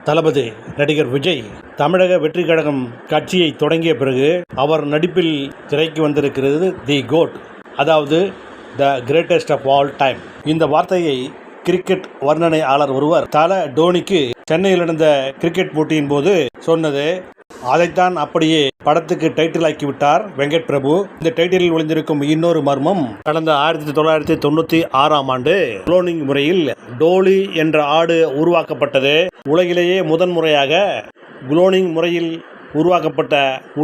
தளபதி நடிகர் விஜய் தமிழக வெற்றி கழகம் கட்சியை தொடங்கிய பிறகு அவர் நடிப்பில் திரைக்கு வந்திருக்கிறது தி கோட் அதாவது the greatest of all time. இந்த வார்த்தையை கிரிக்கெட் வர்ணனையாளர் ஒருவர் தல டோனிக்கு சென்னையில் நடந்த கிரிக்கெட் போட்டியின் போது சொன்னது அதைத்தான் அப்படியே படத்துக்கு டைட்டில் ஆக்கிவிட்டார் வெங்கட் பிரபு. இந்த டைட்டிலில் ஒளிந்திருக்கும் இன்னொரு மர்மம் கடந்த ஆயிரத்தி தொள்ளாயிரத்தி தொண்ணூத்தி ஆறாம் ஆண்டு குளோனிங் முறையில் டோலி என்ற ஆடு உருவாக்கப்பட்டது. உலகிலேயே முதன் முறையாக குளோனிங் முறையில் உருவாக்கப்பட்ட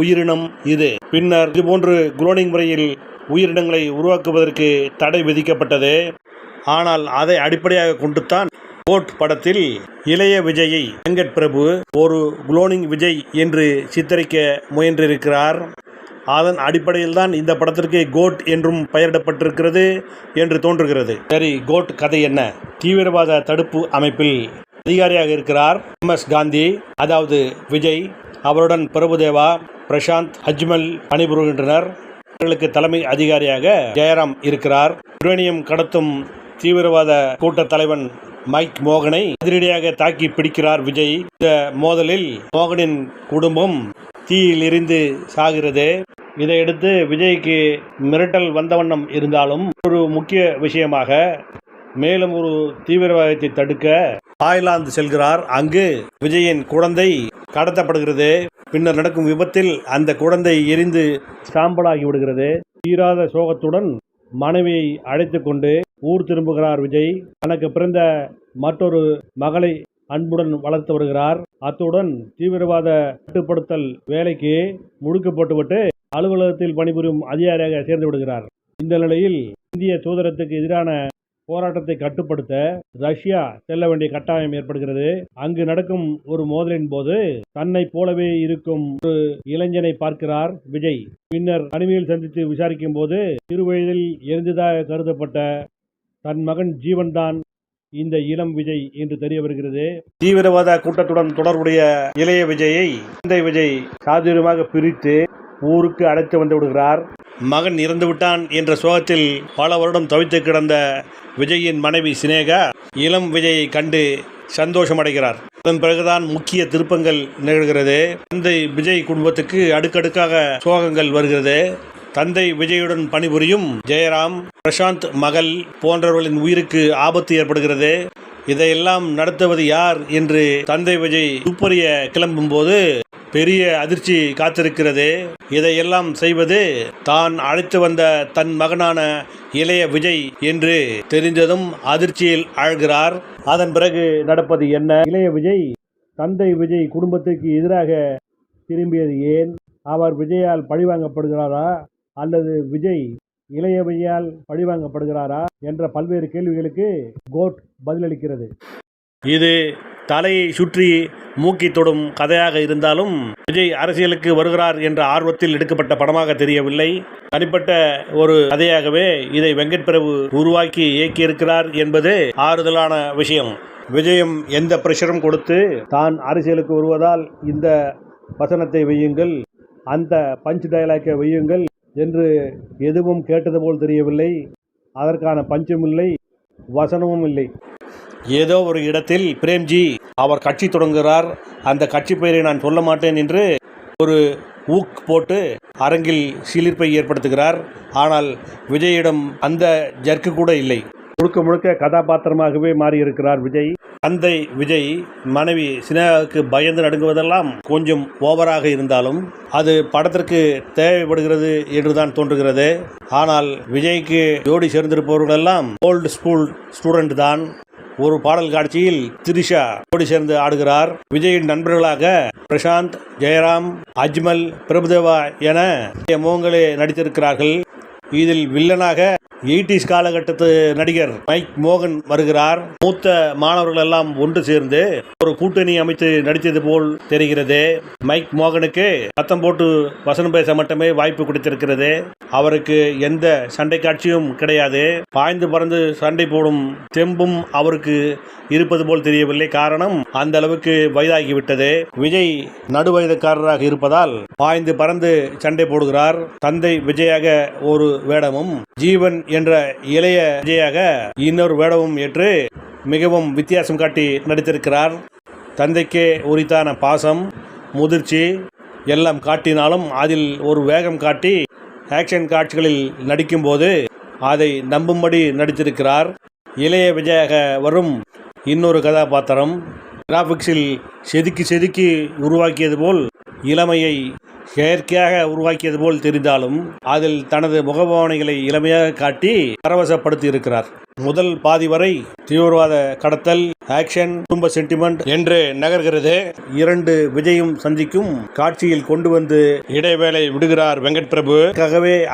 உயிரினம் இது. பின்னர் இதுபோன்று குளோனிங் முறையில் உயிரினங்களை உருவாக்குவதற்கு தடை விதிக்கப்பட்டது. ஆனால் அதை அடிப்படையாக கொண்டுத்தான் கோட் படத்தில் இளைய விஜயை வெங்கட் பிரபு ஒரு குளோனிங் விஜய் என்று சித்தரிக்க முயன்றிருக்கிறார். அதன் அடிப்படையில் தான் இந்த படத்திற்கு கோட் என்றும் பெயரிடப்பட்டிருக்கிறது என்று தோன்றுகிறது. சரி கோட் கதை என்ன? தீவிரவாத தடுப்பு அமைப்பில் அதிகாரியாக இருக்கிறார் எம். எஸ். காந்தி அதாவது விஜய் அவருடன் பிரபுதேவா பிரசாந்த் அஜ்மல் பணிபுரிகின்றனர். அவர்களுக்கு தலைமை அதிகாரியாக ஜெயராம் இருக்கிறார். யுரேனியம் கடத்தும் தீவிரவாத கூட்ட தலைவன் மைக் மோகனை அதிரடியாக தாக்கி பிடிக்கிறார் விஜய். இந்த மோதலில் மோகனின் குடும்பம் தீயில் எரிந்து சாகிறது. இதையடுத்து விஜய்க்கு மிரட்டல் வந்த வண்ணம் இருந்தாலும் ஒரு முக்கிய விஷயமாக மேலும் ஒரு தீவிரவாதத்தை தடுக்க தாய்லாந்து செல்கிறார். அங்கு விஜயின் குழந்தை கடத்தப்படுகிறது. பின்னர் நடக்கும் விபத்தில் அந்த குழந்தை எரிந்து சாம்பலாகி விடுகிறது. தீராத சோகத்துடன் மனைவியை அழைத்து கொண்டு ஊர் திரும்புகிறார் விஜய். தனக்கு பிறந்த மற்றொரு மகளை அன்புடன் வளர்த்து வருகிறார். அத்துடன் தீவிரவாத கட்டுப்படுத்தல் வேலைக்கு முடுக்கப்பட்டுவிட்டு அலுவலகத்தில் பணிபுரியும் அதிகாரியாக சேர்ந்து விடுகிறார். இந்த நிலையில் இந்திய தூதரத்துக்கு எதிரான போராட்டத்தை கட்டுப்படுத்த ரஷ்யா செல்ல வேண்டிய கட்டாயம் ஏற்படுகிறது. அங்கு நடக்கும் ஒரு மோதலின் போது தன்னை போலவே இருக்கும் ஒரு இளைஞனை பார்க்கிறார் விஜய். பின்னர் தனிமையில் சந்தித்து விசாரிக்கும் போது சிறுவயதில் எரிந்ததாக கருதப்பட்ட தன் மகன் ஜீவன்தான் இந்த இளம் விஜய் என்று தெரிய வருகிறது. தீவிரவாத கூட்டத்துடன் தொடர்புடைய இளைய விஜயை தந்தை விஜய் சாதுரியமாக பிரித்து ஊருக்கு அழைத்து வந்து விடுகிறார். மகன் இறந்து விட்டான் என்ற சோகத்தில் பல வருடம் தவித்து கிடந்த விஜயின் மனைவி சினேகா இளம் விஜயை கண்டு சந்தோஷமடைகிறார். அதன் பிறகுதான் முக்கிய திருப்பங்கள் நிகழ்கிறது. தந்தை விஜய் குடும்பத்துக்கு அடுக்கடுக்காக சோகங்கள் வருகிறது. தந்தை விஜயுடன் பணிபுரியும் ஜெயராம் பிரசாந்த் மகள் போன்றவர்களின் உயிருக்கு ஆபத்து ஏற்படுகிறது. இதையெல்லாம் நடத்துவது யார் என்று தந்தை விஜய் துப்பறிய கிளம்பும் போது பெரிய அதிர்ச்சி காத்திருக்கிறது. இதையெல்லாம் செய்வது தான் அழைத்து வந்த தன் மகனான இளைய விஜய் என்று தெரிந்ததும் அதிர்ச்சியில் ஆழ்கிறார். அதன் பிறகு நடப்பது என்ன? இளைய விஜய் தந்தை விஜய் குடும்பத்துக்கு எதிராக திரும்பியது ஏன்? அவர் விஜயால் பழிவாங்கப்படுகிறாரா? அல்லது விஜய் இளையவையால் பழிவாங்கப்படுகிறாரா என்ற பல்வேறு கேள்விகளுக்கு கோட் பதிலளிக்கிறது. இது தலையை சுற்றி மூக்கி தொடும் கதையாக இருந்தாலும் விஜய் அரசியலுக்கு வருகிறார் என்ற ஆர்வத்தில் எடுக்கப்பட்ட படமாக தெரியவில்லை. தனிப்பட்ட ஒரு கதையாகவே இதை வெங்கட் பிரபு உருவாக்கி இயக்கியிருக்கிறார் என்பது ஆறுதலான விஷயம். விஜயம் எந்த பிரஷரும் கொடுத்து தான் அரசியலுக்கு வருவதால் இந்த வசனத்தை வையுங்கள் அந்த பஞ்ச் டயலாக்கை வையுங்கள் என்று எதுவும் கேட்டது போல் தெரியவில்லை. அதற்கான பஞ்சும் இல்லை வசனமும் இல்லை. ஏதோ ஒரு இடத்தில் பிரேம்ஜி அவர் கட்சி தொடங்குகிறார். அந்த கட்சி பெயரை நான் சொல்ல மாட்டேன் என்று ஒரு ஊக் போட்டு அரங்கில் சிலிர்ப்பை ஏற்படுத்துகிறார். ஆனால் விஜயிடம் அந்த ஜர்க்கு கூட இல்லை. முழுக்க முழுக்க கதாபாத்திரமாகவே மாறியிருக்கிறார் விஜய். தந்தை விஜய் மனைவி சினேகாவுக்கு பயந்து நடுங்குவதெல்லாம் கொஞ்சம் ஓவராக இருந்தாலும் அது படத்திற்கு தேவைப்படுகிறது என்றுதான் தோன்றுகிறது. ஆனால் விஜய்க்கு ஜோடி சேர்ந்திருப்பவர்களெல்லாம் ஓல்டு ஸ்கூல் ஸ்டூடெண்ட் தான். ஒரு பாடல் காட்சியில் திரிஷா ஜோடி சேர்ந்து ஆடுகிறார். விஜயின் நண்பர்களாக பிரசாந்த் ஜெயராம் அஜ்மல் பிரபுதேவா என முகங்களே நடித்திருக்கிறார்கள். இதில் வில்லனாக எயிட்டிஸ் காலகட்டத்து நடிகர் மைக் மோகன் வருகிறார். மூத்த மாணவர்கள் எல்லாம் ஒன்று சேர்ந்து ஒரு கூட்டணி அமைத்து நடித்தது போல் தெரிகிறது. மைக் மோகனுக்கு சத்தம் போட்டு வசனம் பேச மட்டுமே வாய்ப்பு கொடுத்திருக்கிறது. அவருக்கு எந்த சண்டை காட்சியும் கிடையாது. பாய்ந்து பறந்து சண்டை போடும் தெம்பும் அவருக்கு இருப்பது போல் தெரியவில்லை. காரணம் அந்த அளவுக்கு வயதாகிவிட்டது. விஜய் நடுவயதுக்காரராக இருப்பதால் பாய்ந்து பறந்து சண்டை போடுகிறார். தந்தை விஜயாக ஒரு வேடமும் ஜீவன் என்ற இளைய விஜயாக இன்னொரு வேடமும் ஏற்று மிகவும் வித்தியாசம் காட்டி நடித்திருக்கிறார். தந்தைக்கே உரித்தான பாசம் முதிர்ச்சி எல்லாம் காட்டினாலும் அதில் ஒரு வேகம் காட்டி ஆக்ஷன் காட்சிகளில் நடிக்கும்போது அதை நம்பும்படி நடித்திருக்கிறார். இளைய விஜயாக வரும் இன்னொரு கதாபாத்திரம். கிராஃபிக்ஸில் செதுக்கி செதுக்கி உருவாக்கியது போல் இளமையை செயற்கையாக உருவாக்கியது போல் தெரிந்தாலும் அதில் தனது முகபாவனைகளை இளமையாக காட்டி பரவசப்படுத்தி இருக்கிறார். முதல் பாதி வரை தீவிரவாத கடத்தல் ஆக்ஷன் குடும்ப சென்டிமெண்ட் என்று நகர்கிறது. இரண்டு விஜயும் சந்திக்கும் காட்சியில் கொண்டு வந்து இடைவேளை விடுகிறார் வெங்கட் பிரபு.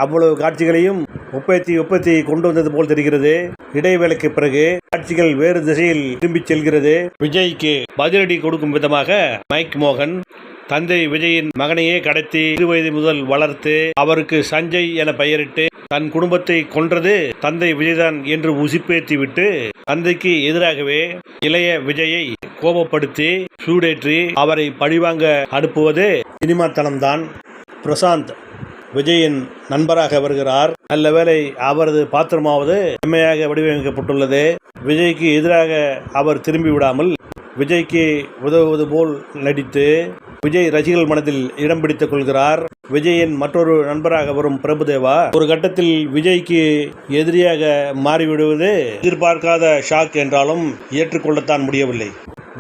அவ்வளவு காட்சிகளையும் உற்பத்தி உற்பத்தி கொண்டு வந்தது போல் தெரிகிறது. இடைவேளைக்கு பிறகு காட்சிகள் வேறு திசையில் திரும்பிச் செல்கிறது. விஜய்க்கு பதிலடி கொடுக்கும் விதமாக மைக் மோகன் தந்தை விஜயின் மகனையே கடத்தி இரு வயது முதல் வளர்த்து அவருக்கு சஞ்சய் என பெயரிட்டு தன் குடும்பத்தை கொன்றது தந்தை விஜய்தான் என்று உசிப்பேற்றிவிட்டு தந்தைக்கு எதிராகவே இளைய விஜயை கோபப்படுத்தி சூடேற்றி அவரை பழிவாங்க அனுப்புவது சினிமா பிரசாந்த் விஜயின் நண்பராக வருகிறார். நல்ல வேலை அவரது பாத்திரமாவது செம்மையாக வடிவமைக்கப்பட்டுள்ளது. விஜய்க்கு எதிராக அவர் திரும்பி விடாமல் விஜய்க்கு உதவுவது போல் நடித்து விஜய் ரசிகர்கள் மனதில் இடம் பிடித்துக் கொள்கிறார். விஜயின் மற்றொரு நண்பராக வரும் பிரபுதேவா ஒரு கட்டத்தில் விஜய்க்கு எதிரியாக மாறிவிடுவது எதிர்பார்க்காத ஷாக் என்றாலும் ஏற்றுக்கொள்ளத்தான் முடியவில்லை.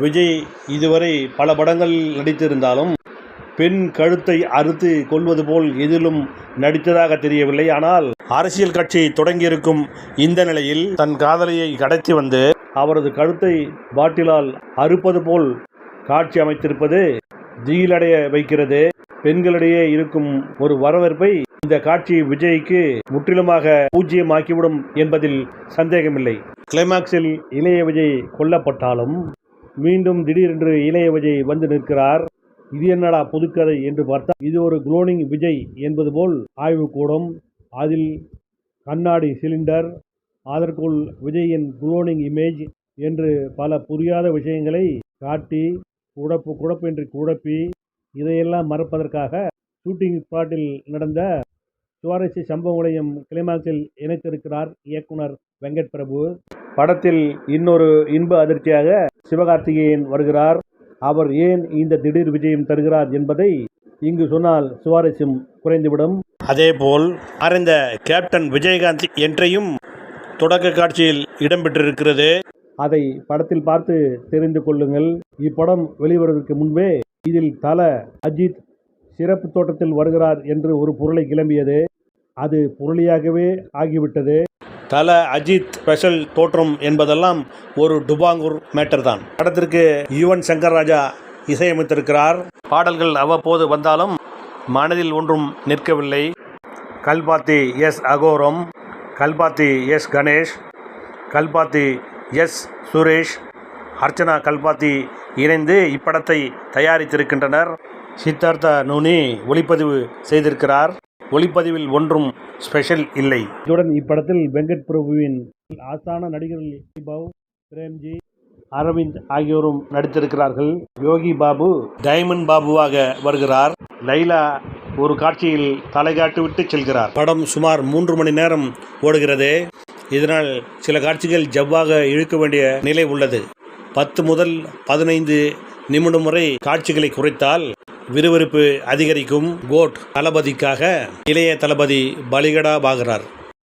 விஜய் இதுவரை பல படங்கள் நடித்திருந்தாலும் பெண் கழுத்தை அறுத்து கொள்வது போல் எதிலும் நடித்ததாக தெரியவில்லை. ஆனால் அரசியல் கட்சி தொடங்கியிருக்கும் இந்த நிலையில் தன் காதலியை கடத்தி வந்து அவரது கழுத்தை பாட்டிலால் அறுப்பது போல் காட்சி அமைத்திருப்பது திகிலடைய வைக்கிறது. பெண்களிடையே இருக்கும் ஒரு வரவேற்பை இந்த காட்சி விஜய்க்கு முற்றிலுமாக பூஜ்ஜியமாக்கிவிடும் என்பதில் சந்தேகமில்லை. கிளைமாக்ஸில் இளைய விஜய் கொல்லப்பட்டாலும் மீண்டும் திடீரென்று இளைய விஜய் வந்து நிற்கிறார். இது என்னடா புதுக்கதை என்று பார்த்தால் இது ஒரு குளோனிங் விஜய் என்பது போல் ஆய்வு கூடும் அதில் கண்ணாடி சிலிண்டர் அதற்குள் விஜயின் குளோனிங் இமேஜ் என்று பல புரியாத விஷயங்களை காட்டி குழப்பு குழப்பின்றி குழப்பி இதையெல்லாம் மறப்பதற்காக ஷூட்டிங் ஸ்பாட்டில் நடந்த சுவாரஸ்ய சம்பவங்களையும் கிளைமாக்ஸில் இணைத்திருக்கிறார் இயக்குனர் வெங்கட் பிரபு. படத்தில் இன்னொரு இன்ப அதிர்ச்சியாக சிவகார்த்திகேயன் வருகிறார். அவர் ஏன் இந்த திடீர் விஜயம் தருகிறார் என்பதை இங்கு சொன்னால் சுவாரஸ்யம் குறைந்துவிடும். அதேபோல் மறைந்த கேப்டன் விஜயகாந்த் என்றையும் தொடக்க காட்சியில் இடம்பெற்றிருக்கிறது. அதை படத்தில் பார்த்து தெரிந்து கொள்ளுங்கள். இப்படம் வெளிவருவதற்கு முன்பே இதில் தல அஜித் சிறப்பு தோட்டத்தில் வருகிறார் என்று ஒரு பொருளை கிளம்பியது. அது பொருளியாகவே ஆகிவிட்டது. தல அஜித் ஸ்பெஷல் தோற்றம் என்பதெல்லாம் ஒரு டுபாங்கூர் மேட்டர் தான் படத்திற்கு யுவன் சங்கர் ராஜா இசையமைத்திருக்கிறார். பாடல்கள் அவ்வப்போது வந்தாலும் மனதில் ஒன்றும் நிற்கவில்லை. Kalpathi S Aghoram Kalpathi S Ganesh Kalpathi S Suresh Archana Kalpathi இணைந்து இப்படத்தை தயாரித்திருக்கின்றனர். சித்தார்த்தா நூனி ஒளிப்பதிவு செய்திருக்கிறார். ஒளிப்பதிவில் ஒன்றும் ஸ்பெஷல் இல்லை. இத்துடன் இப்படத்தில் வெங்கட் பிரபுவின் ஆஸ்தான நடிகர்கள் பாபு பிரேம்ஜி அரவிந்த் ஆகியோரும் நடித்திருக்கிறார்கள். யோகி பாபு டைமண்ட் பாபுவாக வருகிறார். லைலா ஒரு காட்சியில் தலைகாட்டி விட்டு செல்கிறார். படம் சுமார் மூன்று மணி நேரம் ஓடுகிறது. இதனால் சில காட்சிகள் ஜவ்வாக இழுக்க வேண்டிய நிலை உள்ளது. பத்து முதல் பதினைந்து நிமிடம் வரை காட்சிகளை குறைத்தால் விறுவிறுப்பு அதிகரிக்கும். கோட் தளபதிக்காக இளைய தளபதி பலிகடா பாகிறார்.